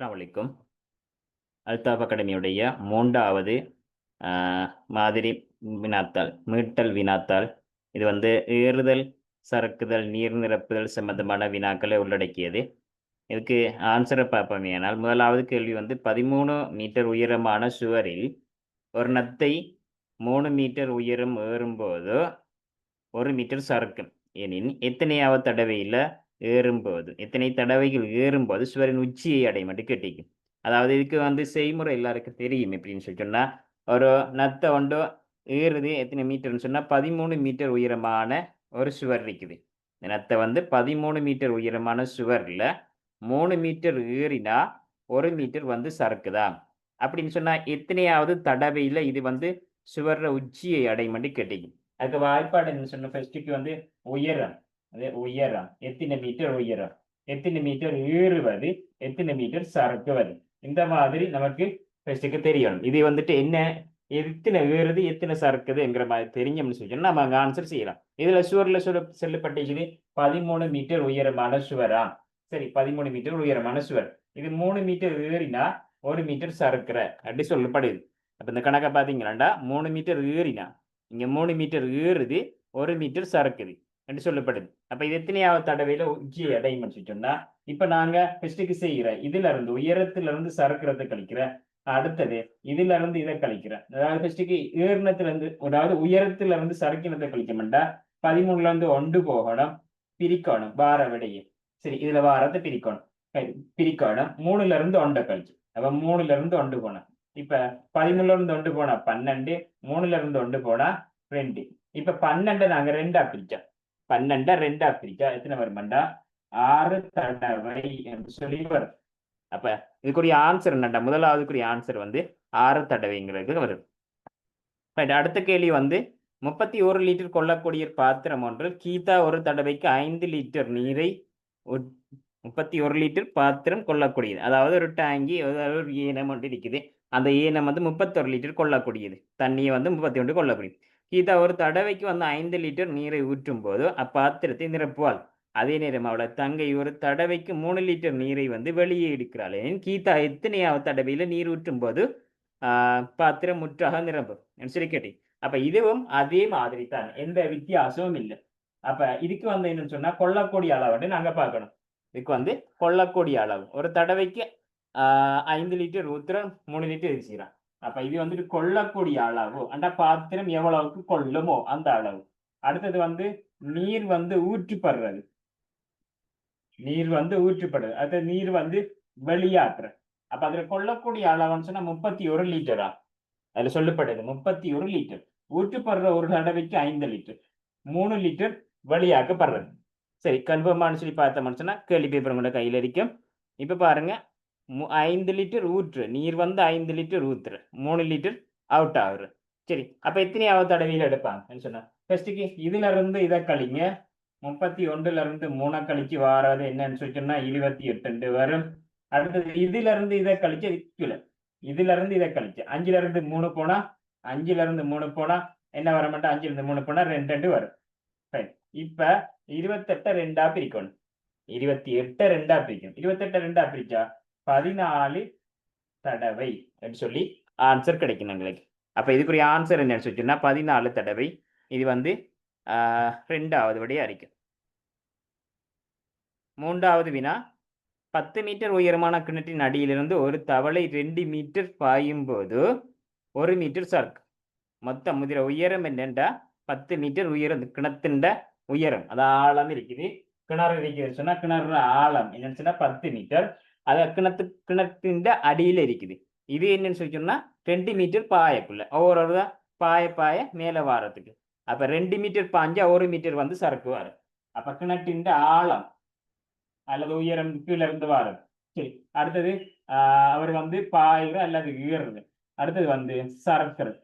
அஸ்ஸலாமு அல்தாப் அகாடமியுடைய மூன்றாவது மாதிரி வினாத்தாள் மீட்டல் வினாத்தாள். இது வந்து ஏறுதல் சறுக்குதல் நீர் நிரப்புதல் சம்பந்தமான வினாக்களை உள்ளடக்கியது. இதுக்கு ஆன்சரை பார்ப்போமே ஆனால் முதலாவது கேள்வி வந்து பதிமூணு மீட்டர் உயரமான சுவரில் ஒரு நத்தை மூணு மீட்டர் உயரம் ஏறும்போது ஒரு மீட்டர் சறுக்கும். எனின் எத்தனையாவது தடவையில் ஏறும்போது எத்தனை தடவைகள் ஏறும்போது சுவரின் உச்சியை அடையும் மட்டும் கேட்டிக்கும். அதாவது இதுக்கு வந்து செய்முறை எல்லாருக்கும் தெரியும் எப்படின்னு சொல்லி சொன்னால் ஒரு நத்தை ஒன்று ஏறுது எத்தனை மீட்டர்னு சொன்னால் பதிமூணு மீட்டர் உயரமான ஒரு சுவர் இருக்குது. இந்த நத்தை வந்து பதிமூணு மீட்டர் உயரமான சுவரில் மூணு மீட்டர் ஏறினா ஒரு மீட்டர் வந்து சறுக்குதா? அப்படின்னு சொன்னால் எத்தனையாவது தடவையில் இது வந்து சுவர உச்சியை அடைமண்டி மட்டும் கேட்டிக்கும். அதுக்கு வாய்ப்பாடு என்ன சொன்ன ஃபர்ஸ்ட்டுக்கு வந்து உயரம். அது உயரம் எத்தனை மீட்டர் உயரம் எத்தனை மீட்டர் ஏறுவது எத்தனை மீட்டர் சறுக்குவது இந்த மாதிரி நமக்கு ஃபர்ஸ்ட்டுக்கு தெரியணும் இது வந்துட்டு என்ன எத்தனை ஏறுது எத்தனை சறுக்குதுங்கிற மாதிரி தெரிஞ்சோம்னு சொல்லி நம்ம அங்கே ஆன்சர் செய்யலாம் இதுல சுவர்ல சொல்ல சொல்லப்பட்டுச்சு பதிமூணு மீட்டர் உயரமான சுவரா சரி பதிமூணு மீட்டர் உயரமான சுவர் இது மூணு மீட்டர் ஏறினா ஒரு மீட்டர் சறுக்குற அப்படி சொல்லப்படுது அப்ப இந்த கணக்கை பார்த்தீங்களாண்டா மூணு மீட்டர் ஏறினா இங்க மூணு மீட்டர் ஏறுது ஒரு மீட்டர் சறுக்குது என்று சொல்லப்படுது. அப்ப இது எத்தனையாவது தடவையில உச்சியை அடையும் சொன்னா இப்ப நாங்க ஃபெஸ்டுக்கு செய்கிற இதுல இருந்து உயரத்துல இருந்து சறுக்கிறத கழிக்கிற அடுத்தது இதுல இருந்து இதை கழிக்கிறேன் அதாவது ஃபெஸ்டுக்கு ஏறினத்துல இருந்து அதாவது உயரத்துல இருந்து சறுக்கினதை கழிக்கமெண்டா பதிமூணுல இருந்து ஒன்று போகணும் பிரிக்கணும் வார விடையே சரி இதுல வாரத்தை பிரிக்கணும். பிரிக்கணும் மூணுல இருந்து ஒன்றை கழிச்சு. அப்ப மூணுல இருந்து ஒன்று போனோம் இப்ப பதிமூணுல இருந்து ஒன்று போனா பன்னெண்டு மூணுல இருந்து ஒன்று போனா ரெண்டு. இப்ப பன்னெண்டை நாங்க ரெண்டா பிரிச்சோம். பன்னெண்டை ரெண்டா பிரிக்கா? எத்தனை வருமாண்டா ஆறு தடவை என்று சொல்லி வரும். அப்ப இதுக்குரிய ஆன்சர் என்னண்டா? முதலாவதுக்குரிய ஆன்சர் வந்து ஆறு தடவைங்கிறது வரும். அடுத்த கேள்வி வந்து முப்பத்தி ஒரு லிட்டர் கொள்ளக்கூடிய பாத்திரம் ஒன்றில் கீதா ஒரு தடவைக்கு ஐந்து லிட்டர் நீரை முப்பத்தி ஒரு லிட்டர் பாத்திரம் கொள்ளக்கூடியது. அதாவது ஒரு டேங்கி ஒரு ஈனம் ஒன்று இருக்குது. அந்த ஈனம் வந்து முப்பத்தொரு லிட்டர் கொள்ளக்கூடியது. தண்ணியை வந்து முப்பத்தி ஒன்று கொள்ளக்கூடியது. கீதா ஒரு தடவைக்கு வந்து ஐந்து லிட்டர் நீரை ஊற்றும் போது அப்பாத்திரத்தை நிரப்புவாள். அதே நேரம் அவளை தங்கை ஒரு தடவைக்கு மூணு லிட்டர் நீரை வந்து வெளியே எடுக்கிறாள். ஏன் கீதா எத்தனையாவது தடவையில நீர் ஊற்றும் போது ஆஹ் பாத்திரம் முற்றாக நிரம்பும். சரி கேட்டேன். அப்ப இதுவும் அதே மாதிரி தான் எந்த வித்தியாசமும் இல்லை. அப்ப இதுக்கு வந்து என்னன்னு சொன்னா கொள்ளக்கூடிய அளவுன்னு நாங்க பார்க்கணும். இதுக்கு வந்து கொள்ளக்கூடிய அளவு. ஒரு தடவைக்கு ஆஹ் ஐந்து லிட்டர் ஊத்துறோம் மூணு லிட்டர் வச்சுக்கிறான் அப்ப இது வந்துட்டு கொள்ளக்கூடிய அளவு. அந்த பாத்திரம் எவ்வளவுக்கு கொள்ளுமோ அந்த அளவு. அடுத்தது வந்து நீர் வந்து ஊற்றிப்படுறது. நீர் வந்து ஊற்றிப்படுறது. அது நீர் வந்து வெளியாற்றுற அப்ப அதுல கொள்ளக்கூடிய அளவுன்னு சொன்னா முப்பத்தி ஒரு லிட்டரா? அதுல சொல்லப்படுது முப்பத்தி ஒரு லிட்டர். ஊற்றுப்படுற ஒரு தடவைக்கு ஐந்து லிட்டர். மூணு லிட்டர் வெளியாக்கப்படுறது. சரி கன்ஃபார்மானு சொல்லி பார்த்தோம்னு சொன்னா கேள்வி பேப்பர் உங்களோட கையில இருக்கும். இப்ப பாருங்க ஐந்து லிட்டர் ஊற்று. நீர் வந்து ஐந்து லிட்டர் ஊற்று. மூணு லிட்டர் அவுட் ஆகுற சரி அப்ப எத்தனையாவது தடவையில் எடுப்பாங்க? சொன்னா ஃபர்ஸ்ட்டுக்கு இதுல இருந்து இதை கழிங்க. முப்பத்தி ஒன்றுல இருந்து மூணை கழிச்சு வாராது. என்னன்னு சொல்லி சொன்னா இருபத்தி எட்டு வரும். அடுத்தது இதுல இருந்து இதை கழிச்சு இதுல இதுல இருந்து இதை கழிச்சு. அஞ்சுல இருந்து மூணு போனா அஞ்சுல இருந்து மூணு போனா என்ன வர மாட்டோம் அஞ்சுல இருந்து மூணு போனா ரெண்டு ரெண்டு வரும். இப்ப இருபத்தெட்ட ரெண்டா பிரிக்கணும். இருபத்தி எட்ட ரெண்டா பிரிக்கணும். இருபத்தெட்ட ரெண்டா பிரிச்சா பதினாலு தடவை அப்படின்னு சொல்லி ஆன்சர் கிடைக்கும் எங்களுக்கு. அப்போ இதுக்குரிய ஆன்சர் என்னன்னு சொல்லிச்சுன்னா பதினாலு தடவை. இது வந்து ஆஹ், ரெண்டாவது விடையா இருக்கும் மூன்றாவது வினா பத்து மீட்டர் உயரமான கிணற்றின் அடியிலிருந்து ஒரு தவளை ரெண்டு மீட்டர் பாயும் போது ஒரு மீட்டர் சர்க் மொத்தம் முதிர உயரம் என்னென்றா பத்து மீட்டர் உயரம் கிணத்துண்ட உயரம். அது ஆழம் இருக்குது. கிணறு இருக்குது. சொன்னா கிணறு ஆழம். என்னன்னு சொன்னா பத்து மீட்டர். அது கிணத்து கிணத்தின் அடியில இருக்குது. இது என்னன்னு சொல்லி ரெண்டு மீட்டர் பாயக்குள்ள. ஒவ்வொரு பாய பாய மேல வாரத்துக்கு. அப்ப ரெண்டு மீட்டர் பாஞ்சா ஒரு மீட்டர் வந்து சறுக்குவாரு அப்ப கிணற்றின் ஆழம் அல்லது உயரம் கீழே இருந்து வாரம். சரி. அடுத்தது ஆஹ் அவர் வந்து பாயுற அல்லது ஏறுறது அடுத்தது வந்து சறுக்கிறது.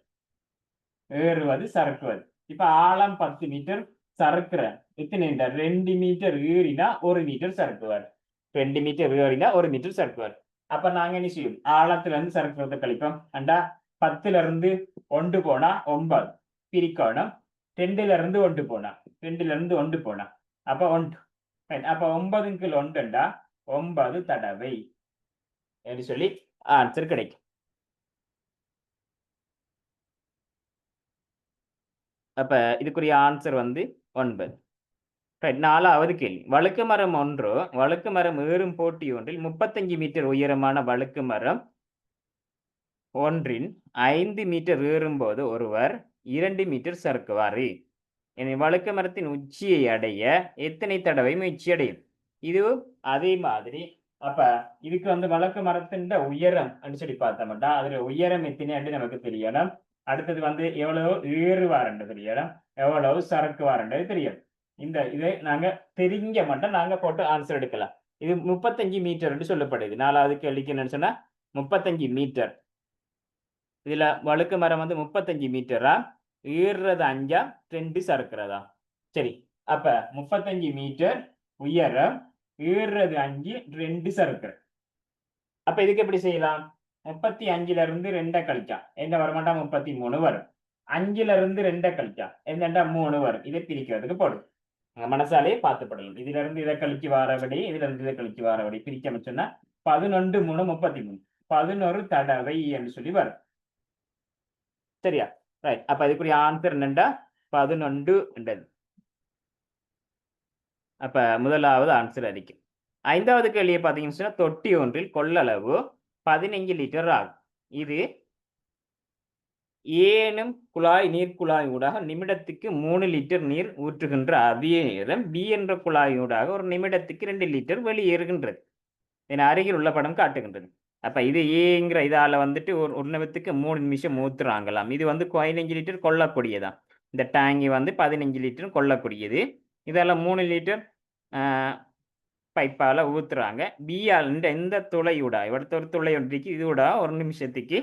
ஏறுவது சறுக்குவது. இப்ப ஆழம் பத்து மீட்டர் சறுக்குற எத்தனை ரெண்டு மீட்டர் ஏறினா ஒரு மீட்டர் சறுக்குவார். ரெண்டு மீட்டர் ஏறினா ஒரு மீட்டர் சறுக்குவார் அப்ப நாங்க என்ன செய்யும்? ஆழத்துல இருந்து சறுக்குறத கழிப்போம். அண்டா பத்துல இருந்து ஒன்று போனா ஒன்பது. பிரிக்கணும். ரெண்டுல இருந்து ஒன்று போனா. ரெண்டுல இருந்து ஒன்று போனா. அப்ப ஒன்று. அப்ப ஒன்பது ஒன்பதுக்கு ஒன்றுண்டா? ஒன்பது தடவை. என்று சொல்லி ஆன்சர் கிடைக்கும். அப்ப இதுக்குரிய ஆன்சர் வந்து ஒன்பது. நாலாவது கேள்வி. வழுக்கு மரம் ஒன்று வழுக்கு மரம் ஏறும் போட்டி ஒன்றில் முப்பத்தஞ்சு மீட்டர் உயரமான வழுக்கு மரம் ஒன்றின் ஐந்து மீட்டர் ஏறும்போது ஒருவர் இரண்டு மீட்டர் சறுக்குவார். எனவே வழுக்கு மரத்தின் உச்சியை அடைய எத்தனை தடவை முயற்சி அடையும்? இது அதே மாதிரி அப்ப இதுக்கு வந்து வழக்கு மரத்தின் உயரம் அப்படின்னு சொல்லி பார்த்தோம்னா அதுல உயரம் எத்தனை நமக்கு தெரியணும். அடுத்தது வந்து எவ்வளவு ஏறுவாருன்றது தெரியணும். எவ்வளவு சறுக்குவாருன்றது தெரியும் இந்த இதை நாங்க தெரிஞ்ச மட்டும் நாங்க போட்டு ஆன்சர் எடுக்கலாம். இது முப்பத்தஞ்சு மீட்டர் சொல்லப்படுது. நாலாவது கேள்விக்கு என்னன்னு சொன்னா முப்பத்தஞ்சு மீட்டர் இதுல வழுக்கு மரம் வந்து முப்பத்தஞ்சு மீட்டரா ஏறுறது அஞ்சா? ரெண்டு சறுக்கிறதா? சரி அப்ப முப்பத்தஞ்சு மீட்டர் உயரம் ஏறுறது அஞ்சு ரெண்டு சறுக்கிற அப்ப இதுக்கு எப்படி செய்யலாம்? முப்பத்தி அஞ்சுல இருந்து ரெண்டை கழிச்சா என்ன வரமாட்டா? முப்பத்தி மூணு வரும். அஞ்சுல இருந்து ரெண்டை கழிச்சா என்னண்டா மூணு வரும். இதை பிரிக்கிறதுக்கு போடும் மனசாலே பார்த்துப்படலாம். இதுல இருந்து இதை கழிச்சு வாரபடி இதுல இருந்து இதை கழிச்சு வாரபடி பிரிக்க சொன்னா பதினொன்று மூணு முப்பத்தி மூணு பதினொரு தடவை என்று சொல்லி வரும். சரியா? ரைட் அப்ப இதுக்குரிய ஆன்சர் என்னண்டா? பதினொன்று என்றது அப்ப முதலாவது ஆன்சர் அடிக்கும் ஐந்தாவது கேள்வியை பார்த்தீங்கன்னு சொன்னா தொட்டி ஒன்றில் கொள்ளளவு பதினைஞ்சு லிட்டர் ஆகும். இது ஏனும் குழாய் நீர் குழாய் ஊடாக நிமிடத்துக்கு மூணு லிட்டர் நீர் ஊற்றுகின்ற அதே நேரம் பி என்ற குழாய் ஊடாக ஒரு நிமிடத்துக்கு ரெண்டு லிட்டர் வெளியேறுகின்றது என அருகில் உள்ள படம் காட்டுகின்றது. அப்போ இது ஏங்கிற இதால் வந்துட்டு ஒரு ஒரு நிமிடத்துக்கு மூணு நிமிஷம் ஊற்றுறாங்களாம் இது வந்து பதினஞ்சு லிட்டர் கொல்லக்கூடியதான் இந்த டேங்கி வந்து பதினஞ்சு லிட்டர் கொல்லக்கூடியது இதெல்லாம் மூணு லிட்டர் பைப்பால் ஊற்றுறாங்க பிஆல் எந்த துளையூடா இவர்த்த ஒரு துளை ஒன்றைக்கு இதோட ஒரு நிமிஷத்துக்கு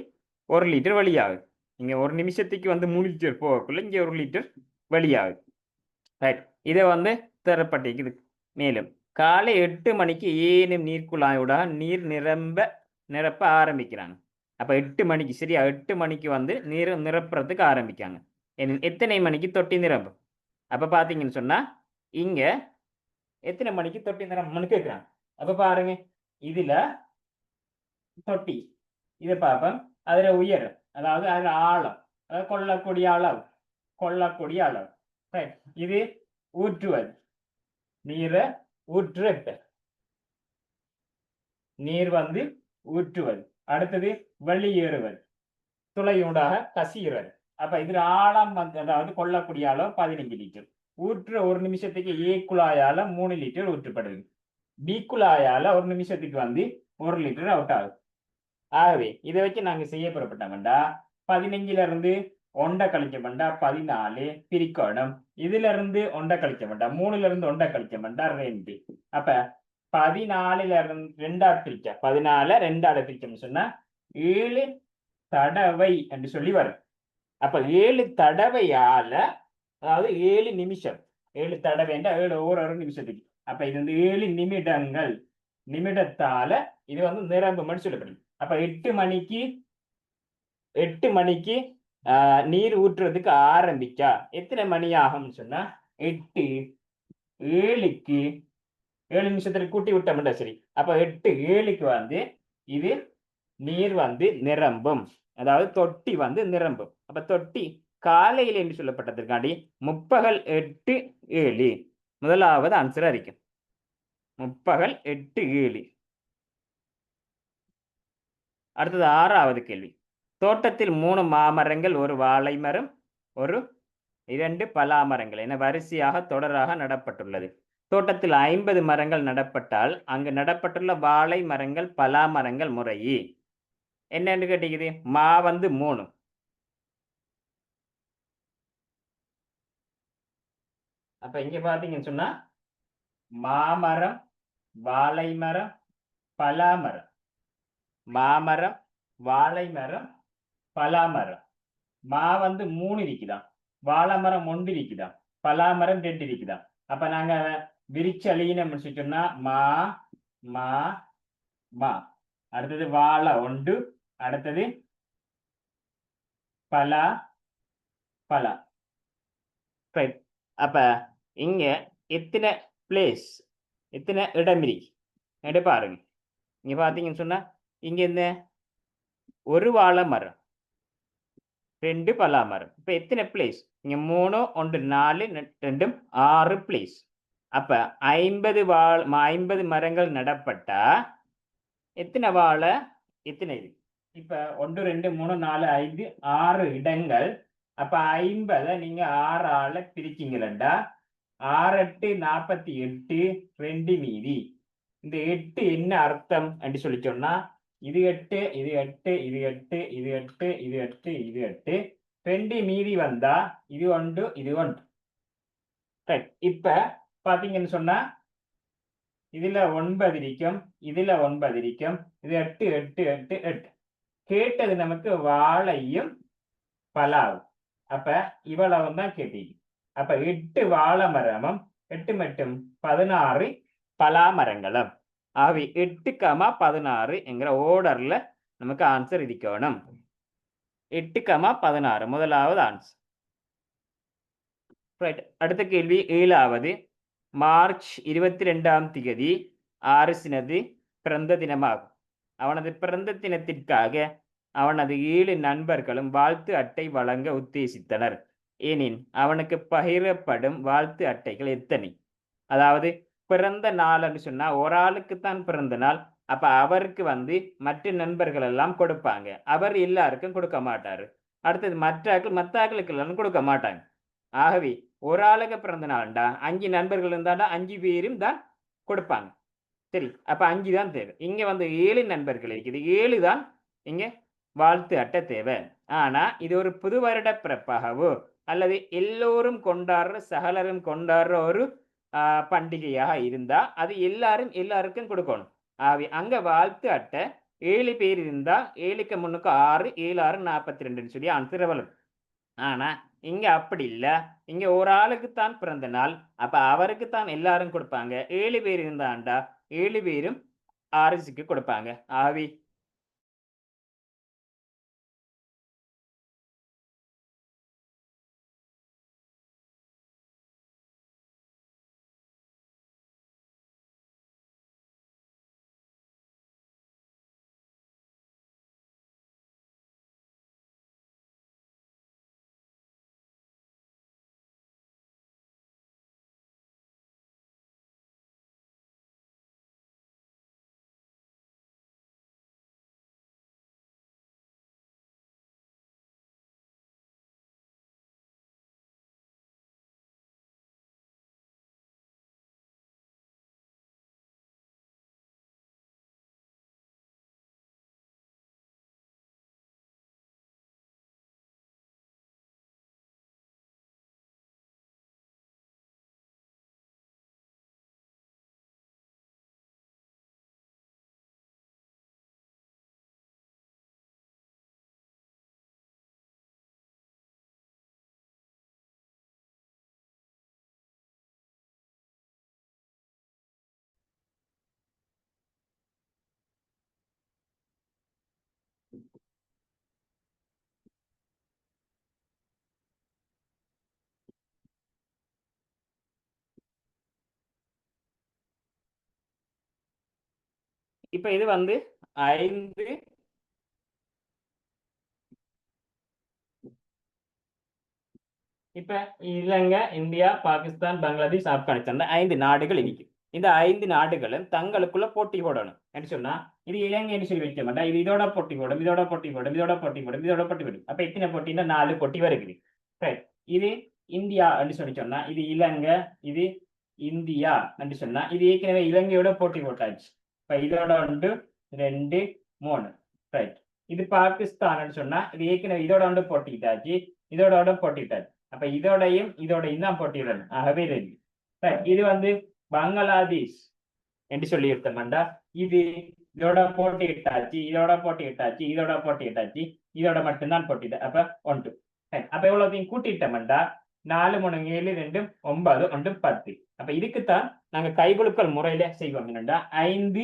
ஒரு லிட்டர் வழியாகுது இங்கே ஒரு நிமிஷத்துக்கு வந்து மூணு லிட்டர் போகக்குள்ள இங்கே ஒரு லிட்டர் வெளியாகுது ரைட் இதை வந்து தரப்பட்டிருக்குது மேலும் காலை எட்டு மணிக்கு ஏனும் நீர்க்குழாயோட நீர் நிரம்ப நிரப்ப ஆரம்பிக்கிறாங்க. அப்போ எட்டு மணிக்கு சரியா? எட்டு மணிக்கு வந்து நீர் நிரப்புறதுக்கு ஆரம்பிக்காங்க எத்தனை மணிக்கு தொட்டி நிரம்பும்? அப்போ பார்த்தீங்கன்னு சொன்னால் இங்கே எத்தனை மணிக்கு தொட்டி நிரம்பும்னு கேட்குறாங்க அப்போ பாருங்க. இதில் தொட்டி. இதை பார்ப்போம். அதில் உயரம். அதாவது அது ஆழம் அதாவது கொள்ளக்கூடிய அளவு கொள்ளக்கூடிய அளவு. இது ஊற்றுவது. நீரை ஊற்றுறது. நீர் வந்து ஊற்றுவது. அடுத்தது வெளியேறுவது துளையூடாக கசிகிறது அப்ப இதுல ஆழம் வந்து அதாவது கொள்ளக்கூடிய அளவு பதினஞ்சு லிட்டர். ஊற்று ஒரு நிமிஷத்துக்கு ஏ குழாயால மூணு லிட்டர் ஊற்றப்படுது. பி குழாயால ஒரு நிமிஷத்துக்கு வந்து ஒரு லிட்டர் அவுட் ஆகுது. ஆகவே இதை வச்சு நாங்க செய்ய புறப்பட்டோம்டா பதினஞ்சுல இருந்து ஒண்டை கழிக்க பதினாலு பிரிக்கணும். இதுல இருந்து ஒண்டை கழிக்க மூணுல இருந்து ஒண்டை கழிக்க ரெண்டு. அப்ப பதினாலுல இருந்து ரெண்டாவது பிரிக்க பதினால ரெண்டாவது பிரிச்சோம்னு சொன்னா ஏழு தடவை என்று சொல்லி வரும். அப்ப ஏழு தடவையால அதாவது ஏழு நிமிஷம். ஏழு தடவைண்டா ஏழு ஒரு ஒரு நிமிஷத்துக்கு. அப்ப இது வந்து ஏழு நிமிடங்கள். நிமிடத்தால இது வந்து நிரம்பும்னு சொல்லப்படுது. அப்ப எட்டு மணிக்கு எட்டு மணிக்கு நீர் ஊற்றுறதுக்கு ஆரம்பிச்சா எத்தனை மணி ஆகும்னு சொன்னா எட்டு ஏழுக்கு ஏழு நிமிஷத்துல கூட்டி விட்டோம்னா சரி. அப்ப எட்டு ஏழுக்கு வந்து இது நீர் வந்து நிரம்பும். அதாவது தொட்டி வந்து நிரம்பும். அப்ப தொட்டி காலையில் என்று சொல்லப்பட்டதற்காண்டி முப்பகல் எட்டு ஏழு. முதலாவது ஆன்சர் அறிக்கும் முப்பகல் எட்டு ஏழு. அடுத்தது ஆறாவது கேள்வி. தோட்டத்தில் மூணு மாமரங்கள் ஒரு வாழை மரம் ஒரு இரண்டு பலா மரங்கள் என வரிசையாக தொடராக நடப்பட்டுள்ளது. தோட்டத்தில் ஐம்பது மரங்கள் நடப்பட்டால் அங்கு நடப்பட்டுள்ள வாழை மரங்கள் பலா மரங்கள் முறையே என்னன்னு கேட்டீங்க மா வந்து மூணு. அப்ப இங்க பாத்தீங்கன்னு சொன்னா மாமரம் வாழை மரம் பலா மரம் மாமரம் வாழை மரம் பலா மரம் மா வந்து மூணு இருக்குதான் வாழை மரம் ஒன்று இருக்குதான் பலா மரம் ரெண்டு இருக்குதான் அப்ப நாங்க விரிச்சு அழியினோம்னு சொன்னா மா மா மா. அடுத்தது வாழை ஒன்று அடுத்தது பலா பலா. அப்ப இங்க எத்தனை பிளேஸ் எத்தனை இடம் இருக்கு? எடு பாருங்க. இங்க பாத்தீங்கன்னு சொன்னா இங்க என்ன? ஒரு வாழை மரம். ரெண்டு பலா மரம். இப்ப எத்தனை பிளேஸ் இங்க மூணு ஒன்று நாலு ரெண்டும் ஆறு பிளேஸ் அப்ப ஐம்பது வாழ் ம- ஐம்பது மரங்கள் நடப்பட்டா எத்தனை வாழை? எத்தனை இது? இப்ப ஒன்று ரெண்டு மூணு நாலு ஐந்து ஆறு இடங்கள். அப்ப ஐம்பதை நீங்க ஆறு ஆள பிரிச்சிங்களா ஆறு எட்டு நாற்பத்தி எட்டு ரெண்டு மீதி. இந்த எட்டு என்ன அர்த்தம்? அப்படி சொல்லி சொன்னா இது எட்டு இது எட்டு இது எட்டு இது எட்டு இது எட்டு இது எட்டு. ரெண்டு மீதி வந்தா இது ஒன்று இது ஒன்று. ரைட் இப்ப பாத்தீங்கன்னு சொன்னா இதுல ஒன்பது இருக்கும் இதுல ஒன்பது இருக்கும் இது எட்டு எட்டு எட்டு எட்டு. கேட்டது நமக்கு வாழையும் பலாவும். அப்ப இவ்வளவும் தான் கேட்டீங்க. அப்ப எட்டு வாழை மரமும் எட்டு மட்டும் பதினாறு பலா மரங்களும் ஆவி எட்டு கமா பதினாறு என்கிற ஓர்டரில் நமக்கு ஆன்சர் இருக்கணும் எட்டு கமா பதினாறு முதலாவது ஆன்சர் ரைட் அடுத்த கேள்வி ஏழாவது மார்ச் இருபத்தி ரெண்டாம் திகதி ஆரிசினது பிறந்த தினமாகும் அவனது பிறந்த தினத்திற்காக அவனது ஏழு நண்பர்களும் வாழ்த்து அட்டை வழங்க உத்தேசித்தனர் எனின் அவனுக்கு பகிரப்படும் வாழ்த்து அட்டைகள் எத்தனை அதாவது பிறந்த நாள்னு சொன்னா ஒரு ஆளுக்கு தான் பிறந்த நாள். அப்ப அவருக்கு வந்து மற்ற நண்பர்கள் எல்லாம் கொடுப்பாங்க. அவர் எல்லாருக்கும் கொடுக்க மாட்டாரு. அடுத்தது மற்ற ஆட்கள் மற்ற ஆக்களுக்கு எல்லாம் கொடுக்க மாட்டாங்க. ஆகவே ஒரு ஆளுக்கு பிறந்த நாள்டா அஞ்சு நண்பர்கள் இருந்தாண்டா அஞ்சு பேரும் தான் கொடுப்பாங்க. சரி அப்ப அஞ்சு தான் தேவை. இங்க வந்து ஏழு நண்பர்கள் இருக்குது. ஏழு தான் இங்க வாழ்த்து அட்டை தேவை. ஆனா இது ஒரு புது வருட பிறப்பாகவோ அல்லது எல்லோரும் கொண்டாடுற சகலரும் கொண்டாடுற ஒரு பண்டிகையாக இருந்தா அது எல்லாரும் எல்லாருக்கும் கொடுக்கணும். ஆவி அங்க வாழ்த்து அட்டை ஏழு பேர் இருந்தா ஏழுக்கு முன்னுக்கு ஆறு ஏழு ஆறு நாற்பத்தி ரெண்டுன்னு சொல்லி ஆன்சர் வரும் ஆனா இங்க அப்படி இல்ல. இங்க ஒரு ஆளுக்கு தான் பிறந்த நாள். அப்ப அவருக்கு தான் எல்லாரும் கொடுப்பாங்க. ஏழு பேர் இருந்தாண்டா ஏழு பேரும் ஆரிசிக்கு கொடுப்பாங்க. ஆவி இப்ப இது வந்து ஐந்து இப்ப இலங்கை இந்தியா பாகிஸ்தான் பங்களாதேஷ் ஆப்கானிஸ்தான் ஐந்து நாடுகள் இருக்கு இந்த ஐந்து நாடுகளும் தங்களுக்குள்ள போட்டி போடணும். என்ன சொன்னா இது இலங்கைன்னு சொல்லி வைக்க மாட்டா இது இதோட போட்டி போடும் இதோட போட்டி போடும் இதோட போட்டி போடும் இதோட போட்டி போடும். அப்ப எத்தனை போட்டின்னா நாலு போட்டி வருகிறது. இது இந்தியா என்று சொல்லி சொன்னா இது இலங்கை இது இந்தியா என்று சொன்னா இது ஏற்கனவே இலங்கையோட போட்டி போட்டாச்சு. இப்ப இதோட உண்டு ரெண்டு மூணு ரைட் இது பாகிஸ்தான் சொன்னா இது ஏற்கனவே இதோட ஒன்று போட்டிட்டாச்சு இதோட ஒன்று போட்டிட்டாச்சு அப்ப இதோடையும் இதோடையும் தான் போட்டியிடணும் ஆகவே ரெண்டு ரைட் இது வந்து பங்களாதேஷ் என்று சொல்லி எடுத்தோம்டா இது இதோட போட்டி போட்டியிட்டாச்சு இதோட போட்டி போட்டியிட்டாச்சு இதோட போட்டி போட்டியிட்டாச்சு இதோட மட்டும்தான் போட்டிட்டு அப்ப ஒன்று Right. அப்ப எவ்வளவுத்தையும் கூட்டிட்டோம்டா நாலு மூணு ஏழு ரெண்டு ஒன்பது ஒன்று பத்து அப்ப இதுக்குத்தான் நாங்க கைகுலுக்கல் முறையில செய்வோம். என்னண்டா? ஐந்து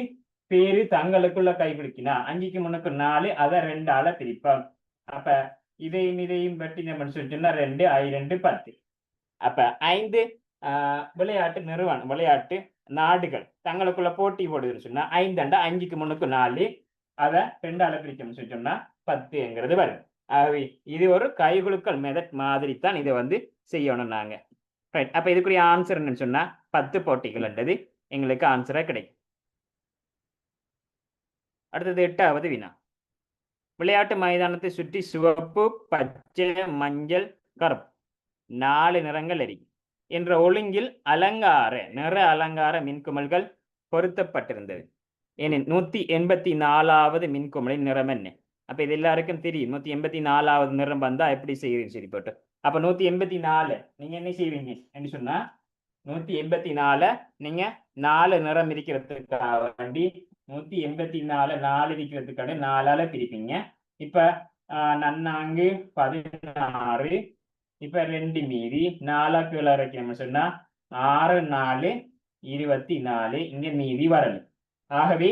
பேரு தங்களுக்குள்ள கைகுலுக்கினா அஞ்சுக்கு முன்னுக்கு நாலு அதை ரெண்டு ஆளை பிரிப்போம். அப்ப இதையும் இதையும் பற்றி நம்ம சொல்லிட்டோம்னா ரெண்டு ஐ ரெண்டு பத்து. அப்ப ஐந்து ஆஹ், விளையாட்டு நிறுவனம் விளையாட்டு நாடுகள் தங்களுக்குள்ள போட்டி போடுதுன்னு சொன்னா ஐந்தாண்டா அஞ்சுக்கு முன்னுக்கு நாலு அதை ரெண்டு பிரிக்கணும்னு சொல்லி சொன்னா பத்துங்கிறது வரும். ஆகவே இது ஒரு கைகுலுக்கல் மெதட் மாதிரி தான் இதை வந்து செய்யணும் நாங்க. ரைட் அப்ப இதுக்குரிய ஆன்சர் என்னன்னு சொன்னா பத்து போட்டிகள்ன்றது எங்களுக்கு ஆன்சரா கிடைக்கும். அடுத்தது எட்டாவது வினா. விளையாட்டு மைதானத்தை சுற்றி சிவப்பு பச்சை மஞ்சள் கருப்பு நாலு நிறங்கள் எரியும். என்ற ஒழுங்கில் அலங்கார நிற அலங்கார மின்குமல்கள் பொருத்தப்பட்டிருந்தது. ஏனென் நூத்தி எண்பத்தி நாலாவது மின்குமலின் நிறம் என்ன? அப்ப இது எல்லாருக்கும் தெரியும். நூத்தி எண்பத்தி நாலாவது நிறம் வந்தா எப்படி செய்வீங்க சரி போட்டு? அப்ப நூத்தி எண்பத்தி நாலு. நீங்க என்ன செய்வீங்க? என்று சொன்னா நூத்தி எண்பத்தி நாலு நீங்க நாலு நிறம் இருக்கிறதுக்காக வேண்டி நூத்தி எண்பத்தி நாலு நாலு இருக்கிறதுக்காக நாலால பிரிப்பீங்க. இப்ப ஆஹ், நன்னாங்கு பதினாறு. இப்ப ரெண்டு மீதி நாலா கீழே இறக்கணும் சொன்னா ஆறு நாலு இருபத்தி நாலு இங்க மீதி வரல ஆகவே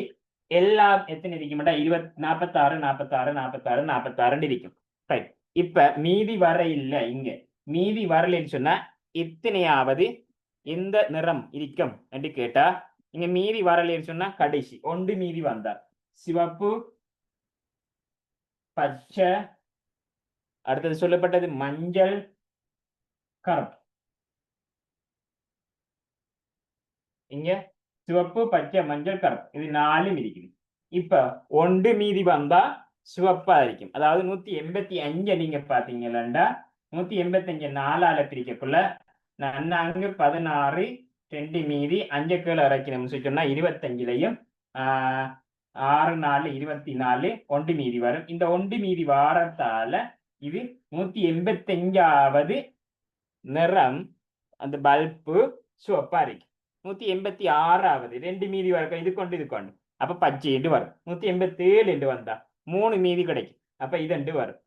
எல்லாம் எத்தனை இருக்கும்டா இருபத் நாற்பத்தாறு நாற்பத்தாறு நாற்பத்தாறு நாற்பத்தாறுன்னு இருக்கும் இப்ப மீதி வர இல்ல இங்க. மீதி வரலன்னு சொன்னா இத்தனையாவது எந்த நிறம் இருக்கும் என்று கேட்டா இங்க மீதி வரலன்னு சொன்னா கடைசி ஒன்று மீதி வந்தார் சிவப்பு பச்சை அடுத்தது சொல்லப்பட்டது மஞ்சள் கருப்பு. இங்க சிவப்பு பச்சை மஞ்சள் கருப்பு. இது நாலும் இருக்குது. இப்ப ஒன்று மீதி வந்தா சிவப்பா இருக்கும் அதாவது நூத்தி எண்பத்தி அஞ்ச நீங்க பாத்தீங்களா நூத்தி எண்பத்தி அஞ்சு நாலால பிரிக்கக்குள்ள நன்னாங்கு பதினாறு ரெண்டு மீதி அஞ்சு கீழே இறக்கணும்னு சொன்னா இருபத்தஞ்சுலையும் ஆஹ் ஆறு நாலு இருபத்தி நாலு ஒன்று மீதி வரும். இந்த ஒன்று மீதி வாரத்தால இது நூத்தி எண்பத்தஞ்சாவது நிறம் அந்த பல்பு சிவப்பா இருக்கு நூத்தி எண்பத்தி ஆறாவது ரெண்டு மீதி வரைக்கும் இது கொண்டு இது கொண்டு. அப்ப பச்சை என்று வரும். நூத்தி எண்பத்தி ஏழு என்று வந்தா. மூணு மீதி கிடைக்கும். அப்போ இது ரெண்டு வரும்.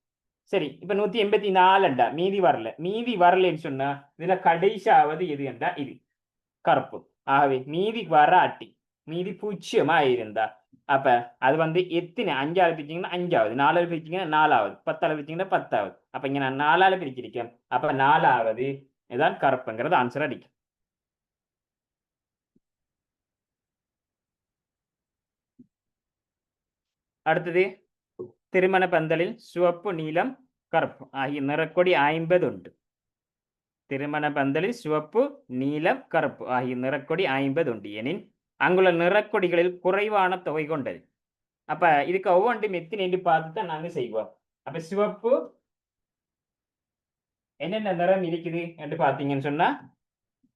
சரி இப்போ நூற்றி எண்பத்தி நாலுண்டா மீதி வரல. மீதி வரலன்னு சொன்னால் இதில் கடைசியாவது எது என்றா இது. கருப்பு. ஆகவே மீதி வராட்டி மீதி பூச்சியமா இருந்தா அப்போ அது வந்து எத்தனை? அஞ்சாவது பிரிச்சிங்கன்னா அஞ்சாவது நாலாவது பிரிச்சிங்கன்னா நாலாவது பத்தாவது பிரிச்சிங்கன்னா பத்தாவது. அப்போ இங்கே நான் நாலாவது பிரிச்சிருக்கேன். அப்போ நாலாவது இதான் கருப்புங்கிறது ஆன்சர் அடிக்கும். அடுத்தது? திருமண பந்தலில் சிவப்பு நீலம் கருப்பு ஆகிய நிறக்கொடி ஐம்பது உண்டு திருமண பந்தலில் சிவப்பு நீலம் கருப்பு ஆகிய நிறக்கொடி ஐம்பது உண்டு எனின் அங்குள்ள நிறக்கொடிகளில் குறைவான தொகை கொண்டது அப்ப இதுக்கு ஒவ்வொன்றும் எத்தனை என்று பார்த்து தான் நாங்கள் செய்வோம் அப்ப சிவப்பு என்னென்ன நிறம் இருக்குது என்று பார்த்தீங்கன்னு சொன்னா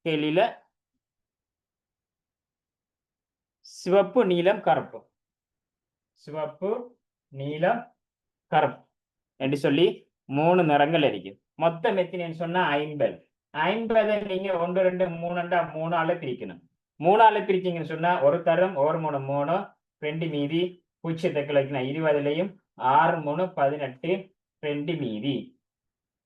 கேள்வியில சிவப்பு நீலம் கருப்பு சிவப்பு நீலம் கருப்பு. என்று சொல்லி மூணு நிறங்கள் இருக்கு மொத்தம் எத்தினு சொன்னா ஐம்பது. ஐம்பதை நீங்க ஒன்று ரெண்டு மூணுண்டா மூணால பிரிக்கணும். மூணால பிரிச்சிங்கன்னு சொன்னா ஒரு தரம் ஒரு மூணு மூணு. ரெண்டு மீதி பூச்சியத்தை கிளைக்கணும் இருபதுலையும் ஆறு மூணு பதினெட்டு ரெண்டு மீதி.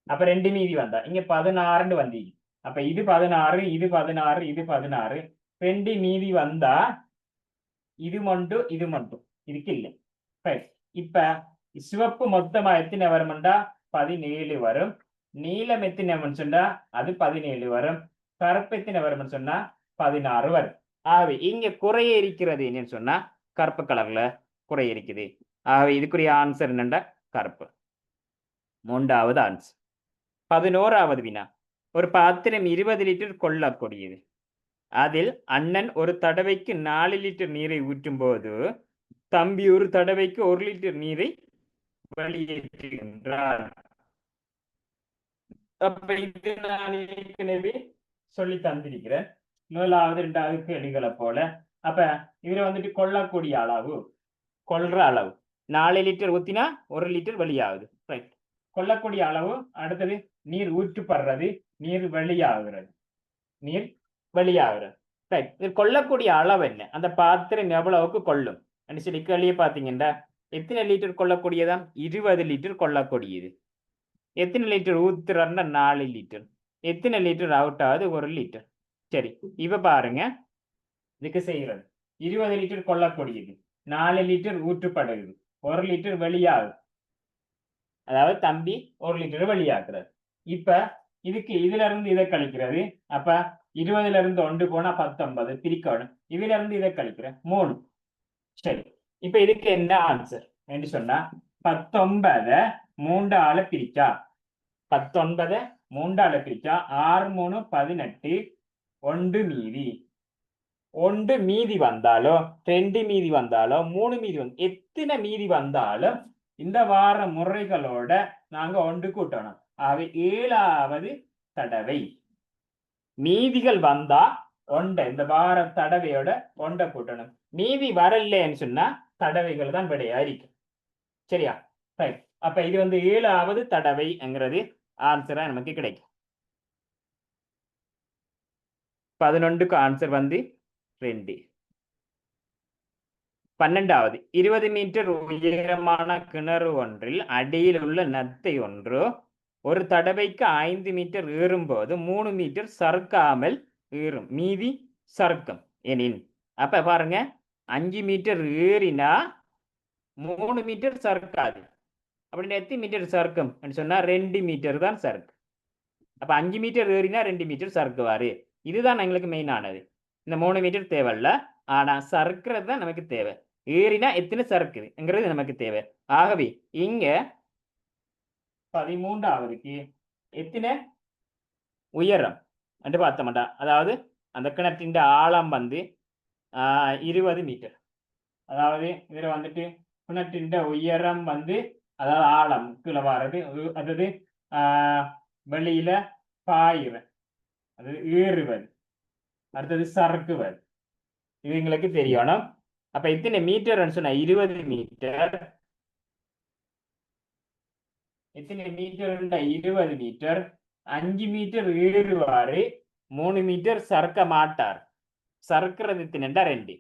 அப்ப ரெண்டு மீதி வந்தா இங்க பதினாறுன்னு வந்தீங்க. அப்ப இது பதினாறு இது பதினாறு இது பதினாறு. ரெண்டு மீதி வந்தா இது மட்டும் இது மட்டும் இதுக்கு இல்லை. Right. இப்ப சிவப்பு மொத்தமா எத்தனை வரும்டா பதினேழு வரும். நீலம் எத்தனை வரும்னு சொன்னா அது பதினேழு வரும். கருப்பு எத்தனை வரும்னு சொன்னா பதினாறு வரும். ஆகவே இங்க குறைய இருக்கிறது என்னன்னு சொன்னா கருப்பு கலர்ல குறைய இருக்குது. ஆகவே இதுக்குரிய ஆன்சர் என்னண்டா? கருப்பு. மூன்றாவது ஆன்சர் பதினோராவது வினா. ஒரு பாத்திரம் இருபது லிட்டர் கொள்ளக்கூடியது. அதில் அண்ணன் ஒரு தடவைக்கு நாலு லிட்டர் நீரை ஊற்றும் போது தம்பி ஒரு தடவைக்கு ஒரு லிட்டர் நீரை வெளியேற்றுகின்றார். அப்ப இது நான் ஏற்கனவே சொல்லி தந்திருக்கிறேன். முதலாவது இரண்டாவது கேள்விகளை போல. அப்ப இவரை வந்துட்டு கொள்ளக்கூடிய அளவு கொள்ற அளவு. நாலு லிட்டர் ஊத்தினா ஒரு லிட்டர் வெளியாகுது. ரைட் கொள்ளக்கூடிய அளவு அடுத்தது நீர் ஊற்றுப்படுறது நீர் வெளியாகிறது. நீர் வெளியாகிறது. ரைட் இது கொள்ளக்கூடிய அளவு என்ன? அந்த பாத்திரம் எவ்வளவுக்கு கொள்ளும் சொல்லி கேள்வியே பார்த்தீங்கன்னா எத்தனை லிட்டர் கொள்ளக்கூடியதா? இருபது லிட்டர் கொள்ளக்கூடியது. எத்தனை லிட்டர் ஊத்துறாருன்னா நாலு லிட்டர். எத்தனை லிட்டர் அவுட் ஆகுது? ஒரு லிட்டர். சரி இப்போ பாருங்க. இதுக்கு செய்கிறது இருபது லிட்டர் கொள்ளக்கூடியது. நாலு லிட்டர் ஊற்றுப்படுகிறது. ஒரு லிட்டர் வெளியாகுது. அதாவது தம்பி ஒரு லிட்டர் வெளியாக்குறது இப்ப இதுக்கு இதுல இருந்து இதை கழிக்கிறது. அப்ப இருபதுல இருந்து ஒன்று போனா பத்தொன்பது. பிரிக்கணும். இதுல இருந்து இதை கழிக்கிறேன். மூணு. சரி இப்ப இதுக்கு என்ன ஆன்சர் என்று சொன்னா பத்தொன்பத மூண்டால பிரிச்சா பத்தொன்பத மூண்டால பிரிச்சா ஆறு மூணு பதினெட்டு ஒன்று மீதி ஒன்று மீதி வந்தாலோ ரெண்டு மீதி வந்தாலோ மூணு மீதி வந்து எத்தனை மீதி வந்தாலும் இந்த வார முறைகளோட நாங்க ஒன்று கூட்டணும் ஆக ஏழாவது தடவை மீதிகள் வந்தா ஒண்டை இந்த வார தடவையோட ஒண்டை கூட்டணும். மீதி வரலன்னு சொன்னா தடவைகள் தான் விடையா இருக்கும். சரியா? ரைட் அப்ப இது வந்து ஏழாவது தடவைங்கிறது ஆன்சரா நமக்கு கிடைக்கும். பதினொன்றுக்கு ஆன்சர் வந்து ரெண்டு. பன்னெண்டாவது இருபது மீட்டர் உயரமான கிணறு ஒன்றில் அடியில் உள்ள நத்தை ஒன்று ஒரு தடவைக்கு ஐந்து மீட்டர் ஏறும்போது மூணு மீட்டர் சறுக்காமல் ஏறும். மீதி சறுக்கும். எனின் அப்ப பாருங்க அஞ்சு மீட்டர் ஏறினா மூணு மீட்டர் சறுக்காது. அப்படின்னு எத்தனை மீட்டர் சறுக்கும்? சொன்னா ரெண்டு மீட்டர் தான் சறுக்கு. அப்ப அஞ்சு மீட்டர் ஏறினா ரெண்டு மீட்டர் சறுக்குவாரு. இதுதான் எங்களுக்கு மெயினானது இந்த மூணு மீட்டர் தேவையில்ல ஆனா சறுக்கிறது தான் நமக்கு தேவை. ஏறினா எத்தனை சறுக்குதுங்கிறது நமக்கு தேவை. ஆகவே இங்க பதிமூன்றாவதுக்கு எத்தனை? உயரம். என்று பார்த்த மாட்டான் அதாவது அந்த கிணற்றின் ஆழம் வந்து இருபது மீட்டர். அதாவது இதில் வந்துட்டு கிணற்றின் உயரம் வந்து அதாவது ஆழம் கீழே வாரது அதாவது வெளியில பாயுறது அது ஏறுவது. அடுத்தது சறுக்குவது. இது எங்களுக்கு தெரியணும். அப்ப இத்தனை மீட்டர்னு சொன்ன இருபது மீட்டர். எத்தனை மீட்டர் இருபது மீட்டர். அஞ்சு மீட்டர் ஏறுவாரு மூணு மீட்டர் சறுக்க மாட்டார் சறுக்கிறது தினண்டா ரெண்டு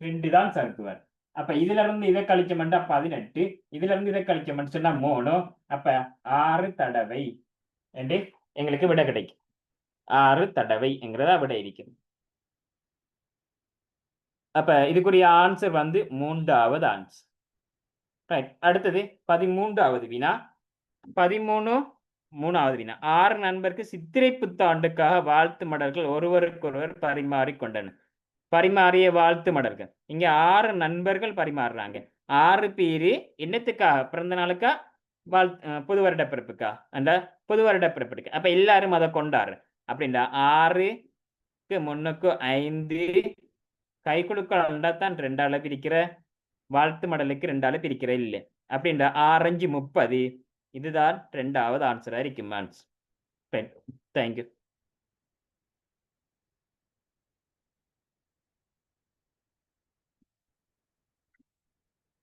ரெண்டு தான் சறுக்குவார் அப்ப இதுல இருந்து இதை கழிச்சோம்னா பதினெட்டு இதுல இருந்து இதை கழிச்சோம்னு சொன்னா மூணு அப்ப ஆறு தடவை என்று எங்களுக்கு விட கிடைக்கும் ஆறு தடவை என்கிறதா விட இருக்குது அப்ப இதுக்குரிய ஆன்சர் வந்து மூன்றாவது ஆன்சர் ரைட் அடுத்தது பதிமூன்றாவது வினா பதிமூணு மூணாவது வினா. ஆறு நண்பருக்கு சித்திரை புத்தாண்டுக்காக வாழ்த்து மடல்கள் ஒருவருக்கொருவர் பரிமாறி கொண்டனர் பரிமாறிய வாழ்த்து மடல்கள். இங்க ஆறு நண்பர்கள் பரிமாறுறாங்க. ஆறு பேரு என்னத்துக்காக? பிறந்த நாளுக்கா? வாழ் புது வருட பிறப்புக்கா அந்த புது வருட பிறப்புக்கு அப்ப எல்லாரும் அதை கொண்டாரு அப்படின்னா ஆறுக்கு முன்னுக்கு ஐந்து கை கொடுக்கலண்டா தான் ரெண்டால பிரிக்கிற. வாழ்த்து மடலுக்கு ரெண்டால பிரிக்கிற இல்லை. அப்படின்ற ஆரஞ்சு முப்பது. இதுதான் ரெண்டாவது ஆன்சராக இருக்கு மேம்ஸ் தேங்க்யூ